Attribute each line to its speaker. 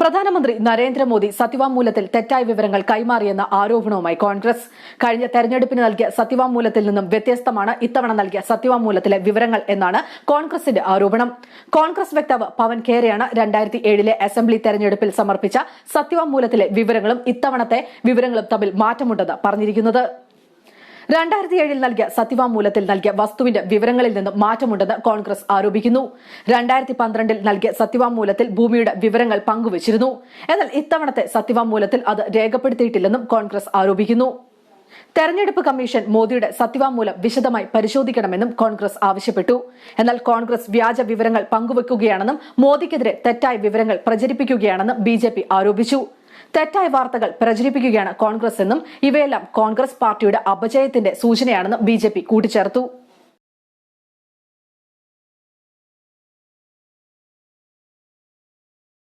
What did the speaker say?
Speaker 1: പ്രധാനമന്ത്രി നരേന്ദ്രമോദി സത്യവാങ്മൂലത്തിൽ തെറ്റായ വിവരങ്ങൾ കൈമാറിയെന്ന ആരോപണവുമായി കോൺഗ്രസ്. കഴിഞ്ഞ തെരഞ്ഞെടുപ്പിന് നൽകിയ സത്യവാങ്മൂലത്തിൽ നിന്നും വ്യത്യസ്തമാണ് ഇത്തവണ നൽകിയ സത്യവാങ്മൂലത്തിലെ വിവരങ്ങൾ എന്നാണ് കോൺഗ്രസിന്റെ ആരോപണം. കോൺഗ്രസ് വക്താവ് പവൻ ഖേരയാണ് രണ്ടായിരത്തി ഏഴിലെ അസംബ്ലി തെരഞ്ഞെടുപ്പിൽ സമർപ്പിച്ച സത്യവാങ്മൂലത്തിലെ വിവരങ്ങളും ഇത്തവണത്തെ വിവരങ്ങളും തമ്മിൽ മാറ്റമുണ്ടെന്ന് പറഞ്ഞിരിക്കുന്നത്. രണ്ടായിരത്തി ഏഴിൽ നൽകിയ സത്യവാങ്മൂലത്തിൽ നൽകിയ വസ്തുവിന്റെ വിവരങ്ങളിൽ നിന്ന് മാറ്റമുണ്ടെന്ന് കോൺഗ്രസ് ആരോപിക്കുന്നു. രണ്ടായിരത്തി പന്ത്രണ്ടിൽ നൽകിയ സത്യവാങ്മൂലത്തിൽ ഭൂമിയുടെ വിവരങ്ങൾ പങ്കുവച്ചിരുന്നു. എന്നാൽ ഇത്തവണത്തെ സത്യവാങ്മൂലത്തിൽ അത് രേഖപ്പെടുത്തിയിട്ടില്ലെന്നും കോൺഗ്രസ് ആരോപിക്കുന്നു. തെരഞ്ഞെടുപ്പ് കമ്മീഷൻ മോദിയുടെ സത്യവാങ്മൂലം വിശദമായി പരിശോധിക്കണമെന്നും കോൺഗ്രസ് ആവശ്യപ്പെട്ടു. എന്നാൽ കോൺഗ്രസ് വ്യാജ വിവരങ്ങൾ പങ്കുവെക്കുകയാണെന്നും മോദിക്കെതിരെ തെറ്റായ വിവരങ്ങൾ പ്രചരിപ്പിക്കുകയാണെന്നും ബിജെപി ആരോപിച്ചു. തെറ്റായ വാർത്തകൾ പ്രചരിപ്പിക്കുകയാണ് കോൺഗ്രസ് എന്നും ഇവയെല്ലാം കോൺഗ്രസ് പാർട്ടിയുടെ അപജയത്തിന്റെ സൂചനയാണെന്നും ബി കൂട്ടിച്ചേർത്തു.